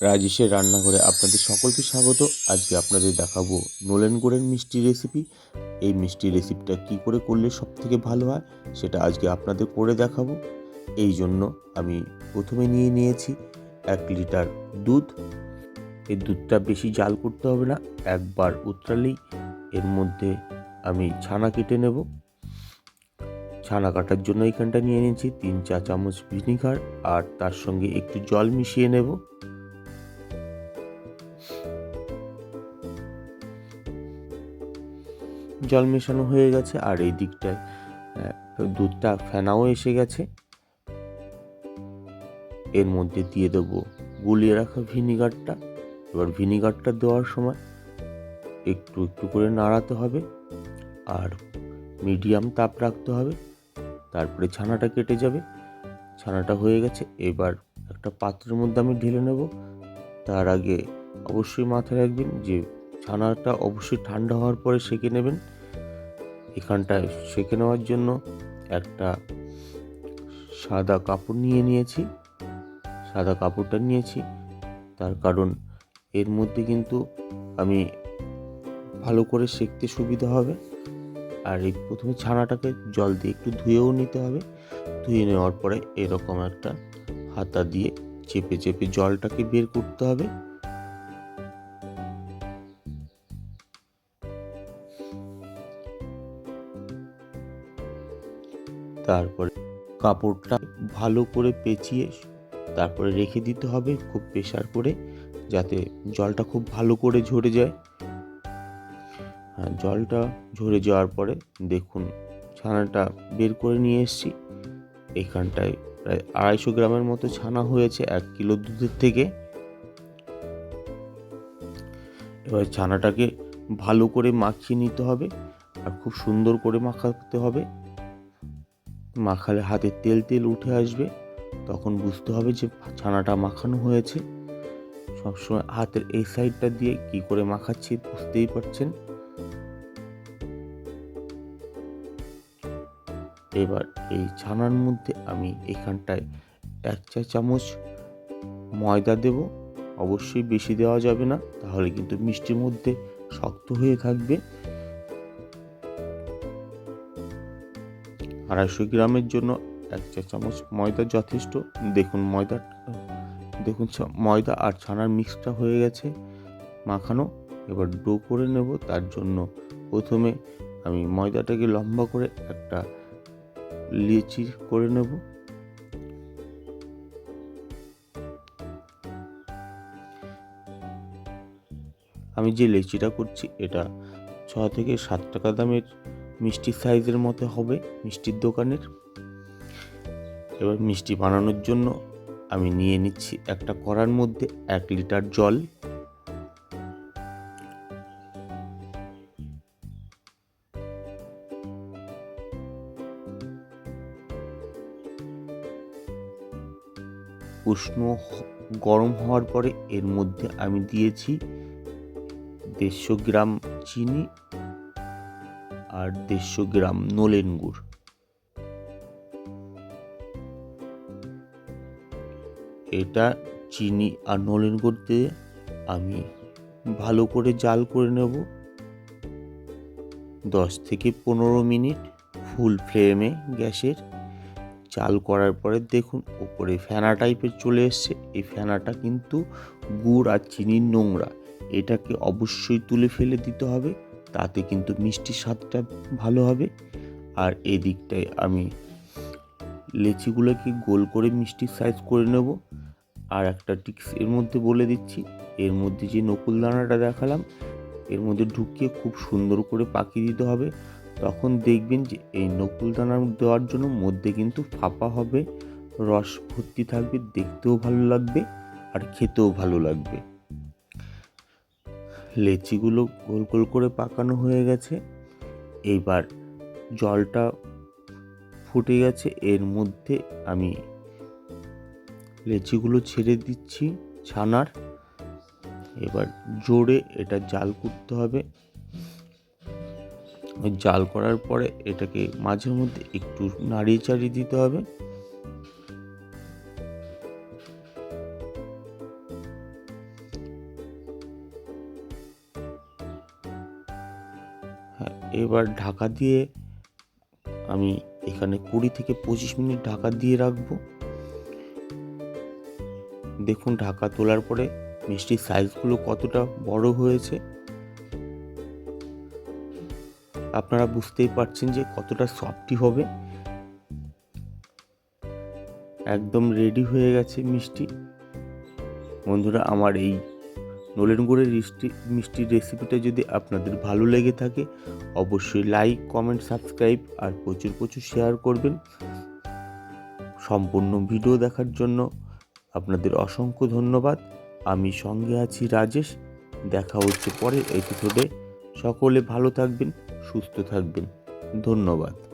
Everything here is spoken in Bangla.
রাজেশের রান্নাঘরে আপনাদের সকলকে স্বাগত। আজকে আপনাদের দেখাবো নোলেন গুড়ের মিষ্টি রেসিপি এই মিষ্টি রেসিপিটা কি করে করলে সব থেকে ভালো হয়, সেটা আজকে আপনাদের করে দেখাবো। এই জন্য আমি প্রথমে নিয়ে নিয়েছি এক লিটার দুধ। এই দুধটা বেশি জাল করতে হবে না, একবার উতরালেই এর মধ্যে আমি ছানা কেটে নেব। ছানা কাটার জন্য এখানটা নিয়ে নিয়েছি তিন চা চামচ ভিনিগার আর তার সঙ্গে একটু জল মিশিয়ে নেব। জল মেশানো হয়ে গেছে আর এই দিকটায় দুধটা ফেনাও এসে গেছে। এর মধ্যে দিয়ে দেবো, গুলিয়ে রাখা ভিনিগারটা। এবার ভিনিগারটা দেওয়ার সময় একটু একটু করে নাড়াতে হবে আর মিডিয়াম তাপ রাখতে হবে। তারপরে ছানাটা কেটে যাবে। ছানাটা হয়ে গেছে। এবার একটা পাত্রের মধ্যে আমি ঢেলে নেব। তার আগে অবশ্যই মাথায় রাখবেন যে ছানাটা অবশ্যই ঠান্ডা হওয়ার পরে সেঁকে নেবেন। এখানটায় সেঁকে নেওয়ার জন্য একটা সাদা কাপড় নিয়ে নিয়েছি। সাদা কাপড়টা নিয়েছি। তার কারণ এর মধ্যে কিন্তু আমি ভালো করে সেঁকতে সুবিধা হবে। আর এই প্রথমে ছানাটাকে জল দিয়ে একটু ধুয়েও নিতে হবে। ধুয়ে নেওয়ার পরে এরকম একটা হাতা দিয়ে চেপে চেপে জলটাকে বের করতে হবে। তারপরে কাপড়টা ভালো করে পেঁচিয়ে তারপরে রেখে দিতে হবে খুব প্রেশার করে যাতে জলটা খুব ভালো করে ঝরে যায়। হ্যাঁ জলটা ঝরে যাওয়ার পরে দেখুন ছানাটা বের করে নিয়ে এসেছি। এখানটায় প্রায় আড়াইশো গ্রামের মতো ছানা হয়েছে এক কিলো দুধের থেকে। এবার ছানাটাকে ভালো করে মাখিয়ে নিতে হবে আর খুব সুন্দর করে মাখাতে হবে। মাখালে হাতে তেল তেল উঠে আসবে, তখন বুঝতে হবে যে ছানাটা মাখানো হয়েছে। সবসময় হাতের এই সাইডটা দিয়ে কি করে মাখাচ্ছি বুঝতেই পারছেন? এবার এই ছানার মধ্যে আমি এখানটায় এক চা চামচ ময়দা দেব। অবশ্যই বেশি দেওয়া যাবে না, তাহলে কিন্তু মিষ্টির মধ্যে শক্ত হয়ে থাকবে। আড়াইশো গ্রামের জন্য এক চা চামচ ময়দা যথেষ্ট। দেখুন ময়দা দেখুন ময়দা আর ছানার মিক্সটা হয়ে গেছে। মাখানো, এবার ডো করে নেব। তার জন্য প্রথমে আমি ময়দাটাকে লম্বা করে একটা লিচি করে নেব। আমি যে লেচিটা করছি, এটা ছ থেকে সাত টাকা দামের মিষ্টির সাইজের মতো হবে মিষ্টির দোকানের। এবার মিষ্টি বানানোর জন্য আমি নিয়ে নিচ্ছি একটা কড়ার মধ্যে এক লিটার জল। উষ্ণ গরম হওয়ার পরে এর মধ্যে আমি দিয়েছি দেড়শো গ্রাম চিনি আর দেড়শো গ্রাম নলেন গুড়। এটা চিনি আর নলেন গুড় দিয়ে আমি ভালো করে জাল করে নেব। দশ থেকে পনেরো মিনিট ফুল ফ্লেমে গ্যাসের চাল করার পরে দেখুন ওপরে ফেনা টাইপের চলে এসছে। এই ফেনাটা কিন্তু গুড় আর চিনির নোংরা। এটাকে অবশ্যই তুলে ফেলে দিতে হবে। তাতে কিন্তু মিষ্টির স্বাদটা ভালো হবে। আর এই দিকটায় আমি লেচিগুলোকে গোল করে মিষ্টির সাইজ করে নেব। আর একটা টিক্স এর মধ্যে বলে দিচ্ছি। এর মধ্যে যে নকুল দানাটা দেখালাম, এর মধ্যে ঢুকিয়ে খুব সুন্দর করে পাকিয়ে দিতে হবে। তখন দেখবেন যে এই নকুল দানা দেওয়ার জন্য মধ্যে কিন্তু ফাঁপা হবে, রস ভর্তি থাকবে, দেখতেও ভালো লাগবে আর খেতেও ভালো লাগবে। লেচিগুলো গোল গোল করে পাকানো হয়ে গেছে। এইবার জলটা ফুটে গেছে। এর মধ্যে আমি লেচিগুলো ছেড়ে দিচ্ছি ছানার। এবার জোরে এটা জাল করতে হবে। জাল করার পরে এটাকে মাঝের মধ্যে একটু নাড়িয়ে চাড়িয়ে দিতে হবে। এবার ঢাকা দিয়ে আমি এখানে কুড়ি থেকে পঁচিশ মিনিট ঢাকা দিয়ে রাখব। দেখুন ঢাকা তোলার পরে মিষ্টির সাইজগুলো কতটা বড় হয়েছে। আপনারা বুঝতেই পারছেন যে কতটা সফটি হবে। একদম রেডি হয়ে গেছে মিষ্টি। বন্ধুরা, আমার এই নলেন গুড়ের মিষ্টি মিষ্টির রেসিপিটা যদি আপনাদের ভালো লেগে থাকে, অবশ্যই লাইক কমেন্ট সাবস্ক্রাইব আর প্রচুর প্রচুর শেয়ার করবেন। সম্পূর্ণ ভিডিও দেখার জন্য আপনাদের অসংখ্য ধন্যবাদ। আমি সঙ্গে আছি রাজেশ। দেখা হচ্ছে পরের এপিসোডে সকলে ভালো থাকবেন, সুস্থ থাকবেন। ধন্যবাদ।